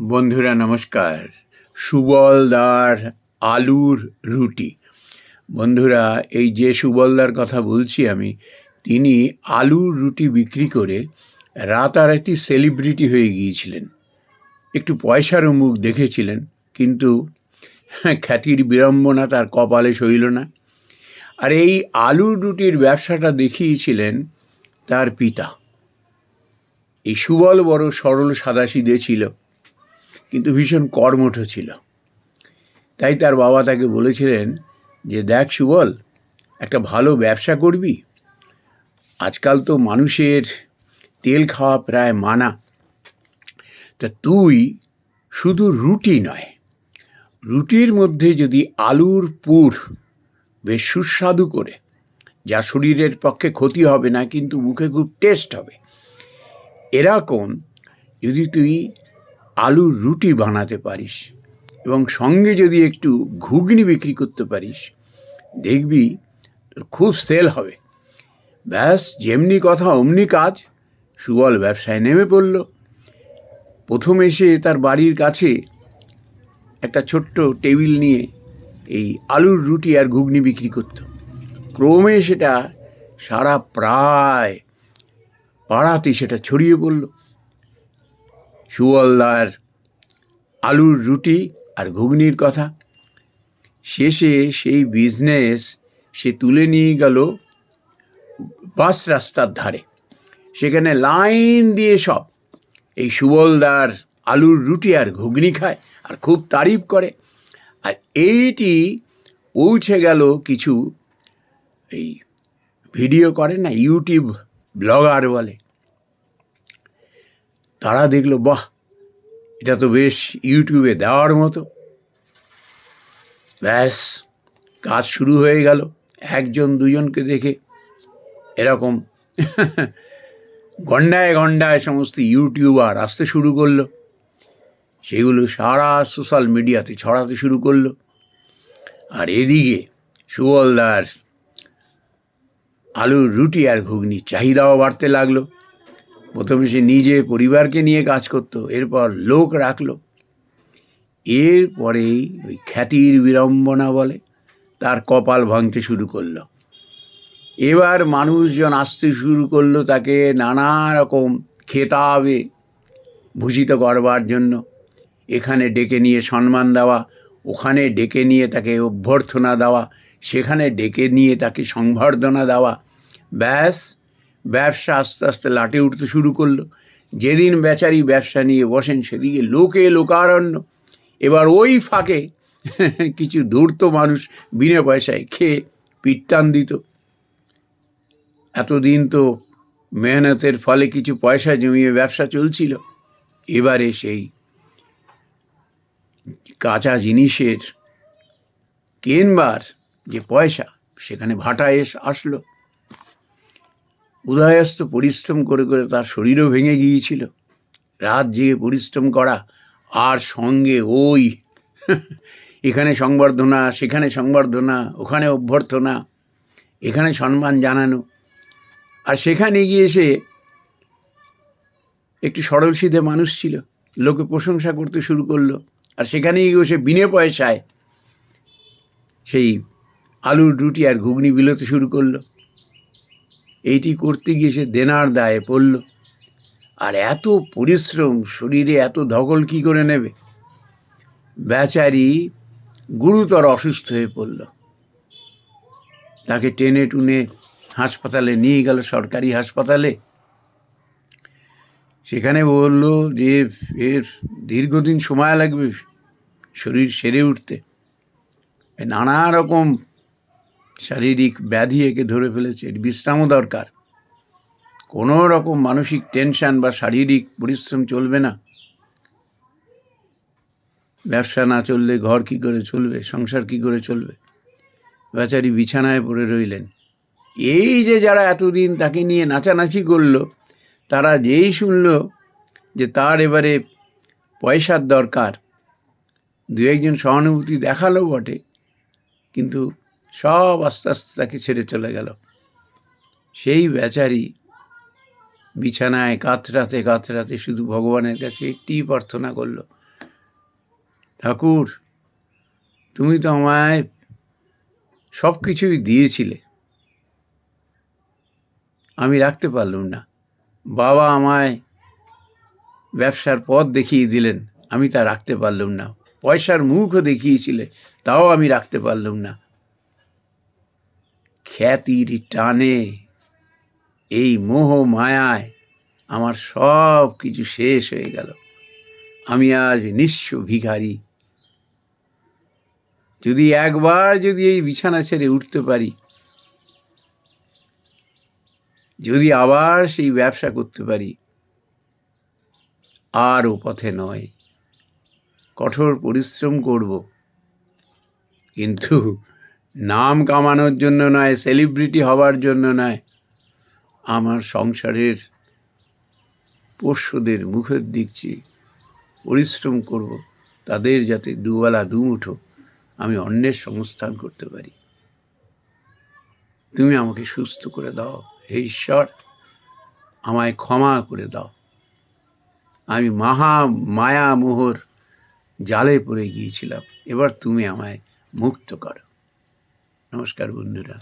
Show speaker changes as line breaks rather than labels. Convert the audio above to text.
বন্ধুরা, নমস্কার। সুবলদার আলুর রুটি। বন্ধুরা, এই যে সুবলদার কথা বলছি আমি, তিনি আলুর রুটি বিক্রি করে রাতারাতি সেলিব্রিটি হয়ে গিয়েছিলেন। একটু পয়সারও মুখ দেখেছিলেন, কিন্তু খ্যাতির বিড়ম্বনা তার কপালে সইল না। আর এই আলুর রুটির ব্যবসাটা দেখিয়েছিলেন তার পিতা। এই সুবল বড় সরল সাদাসিদে ছিল। কিন্তু ভীষণ কর্মঠ ছিল। তাই তার বাবা তাকে বলেছিলেন যে, দেখ সুবল, একটা ভালো ব্যবসা করবি। আজকাল তো মানুষের তেল খাওয়া প্রায় মানা। তা তুই শুধু রুটি নয়, রুটির মধ্যে যদি আলুর পুর বেশ সুস্বাদু করে, যা শরীরের পক্ষে ক্ষতি হবে না, কিন্তু মুখে খুব টেস্ট হবে। এরকম যদি তুই আলুর রুটি বানাতে পারিস এবং সঙ্গে যদি একটু ঘুগনি বিক্রি করতে পারিস, দেখবি খুব সেল হবে। ব্যাস, যেমনি কথা অমনি কাজ। সুবল ব্যবসায় নেমে পড়ল। প্রথম এসে তার বাড়ির কাছে একটা ছোট্ট টেবিল নিয়ে এই আলুর রুটি আর ঘুগনি বিক্রি করত। ক্রমে সেটা সারা প্রায় পাড়াতে সেটা ছড়িয়ে পড়ল। সুবলদার আলুর রুটি আর ঘুগনির কথা। শেষে সেই বিজনেস সে তুলে নিয়ে গেল বাস রাস্তার ধারে। সেখানে লাইন দিয়ে সব। এই সুবলদার আলুর রুটি আর ঘুগনি খায় আর খুব তারিফ করে। আর এইটি পৌঁছে গেল কিছু এই ভিডিও করে না ইউটিউব ব্লগার বলে। তারা দেখল, বাহ, এটা তো বেশ ইউটিউবে দেওয়ার মতো। ব্যাস, কাজ শুরু হয়ে গেল। একজন, দুজনকে দেখে এরকম গন্ডায় গন্ডায় সমস্ত ইউটিউবার আসতে শুরু করল। সেগুলো সারা সোশ্যাল মিডিয়াতে ছড়াতে শুরু করল। আর এদিকে সুবলদার আলুর রুটি আর ঘুগনি চাহিদাও বাড়তে লাগল। প্রথমে সে নিজে পরিবারকে নিয়ে কাজ করতো, এরপর লোক রাখল। এরপরেই ওই খ্যাতির বিড়ম্বনা বলে, তার কপাল ভাঙতে শুরু করল। এবার মানুষজন আসতে শুরু করল তাকে নানা রকম খেতাবে ভূষিত করবার জন্য। এখানে ডেকে নিয়ে সম্মান দেওয়া, ওখানে ডেকে নিয়ে তাকে অভ্যর্থনা দেওয়া, সেখানে ডেকে নিয়ে তাকে সংবর্ধনা দেওয়া। ব্যাস ব্যবসা আস্তে আস্তে লাটে উঠতে শুরু করল। যেদিন বেচারি ব্যবসা নিয়ে বসেন সেদিকে লোকে লোকারণ্য। এবার ওই ফাঁকে কিছু ধূর্ত মানুষ বিনা পয়সায় খেয়ে পিটটান দিত। এতদিন তো মেহনতের ফলে কিছু পয়সা জমিয়ে ব্যবসা চলছিল। এবারে সেই কাঁচা জিনিসের কেনবার যে পয়সা সেখানে ভাটা এস আসলো। উদয়স্ত পরিশ্রম করে করে তার শরীরও ভেঙে গিয়েছিল। রাত জেগে পরিশ্রম করা, আর সঙ্গে ওই, এখানে সংবর্ধনা, সেখানে সংবর্ধনা, ওখানে অভ্যর্থনা, এখানে সম্মান জানানো। আর সেখানে গিয়ে সে একটু সরল সিধে মানুষ ছিল, লোকে প্রশংসা করতে শুরু করল। আর সেখানে গিয়ে সে বিনে পয়সায় সেই আলুর রুটি আর ঘুগনি বিলোতে শুরু করল। এইটি করতে গিয়ে সে দেনার দায়ে পড়ল। আর এত পরিশ্রম শরীরে এত ধকল কী করে নেবে? বেচারি গুরুতর অসুস্থ হয়ে পড়ল। তাকে টেনে টুনে হাসপাতালে নিয়ে গেল সরকারি হাসপাতালে। সেখানে বলল যে, এর দীর্ঘদিন সময় লাগবে শরীর সেরে উঠতে। নানা রকম শারীরিক ব্যাধি একে ধরে ফেলেছে, এর বিশ্রামও দরকার। কোনো রকম মানসিক টেনশন বা শারীরিক পরিশ্রম চলবে না। ব্যবসা না চললে ঘর কি করে চলবে, সংসার কি করে চলবে? বেচারি বিছানায় পড়ে রইলেন। এই যে যারা এতদিন তাকে নিয়ে নাচানাচি করল, তারা যেই শুনল যে তার এবারে পয়সার দরকার দু একজন সহানুভূতি দেখাল বটে, কিন্তু সব আস্তে আস্তে তাকে ছেড়ে চলে গেল। সেই বেচারি বিছানায় কাতরাতে কাতরাতে শুধু ভগবানের কাছে একটি প্রার্থনা করল, ঠাকুর, তুমি তো আমায় সব কিছুই দিয়েছিলে। আমি রাখতে পারলাম না। বাবা আমায় ব্যবসার পথ দেখিয়ে দিলেন, আমি তা রাখতে পারলাম না। পয়সার মুখও দেখিয়েছিলে, তাও আমি রাখতে পারলাম না। খ্যাতির টানে। এই মোহ মায়ায় আমার সব কিছু শেষ হয়ে গেল। আমি আজ নিঃস্ব ভিখারি। যদি একবার যদি এই বিছানা ছেড়ে উঠতে পারি, যদি আবার সেই ব্যবসা করতে পারি আর ও পথে নয়। কঠোর পরিশ্রম করব। কিন্তু নাম কামানোর জন্য নয় সেলিব্রিটি হবার জন্য নয়, আমার সংসারের পোষ্যদের মুখের দিকছি পরিশ্রম করব, তাদের যাতে দুবেলা দুমুঠো আমি অন্যের সংস্থান করতে পারি। তুমি আমাকে সুস্থ করে দাও, হে ঈশ্বর, আমায় ক্ষমা করে দাও। আমি মহা মায়া মোহর জালে পড়ে গিয়েছিলাম, এবার তুমি আমায় মুক্ত করো। নমস্কার বন্ধুরা।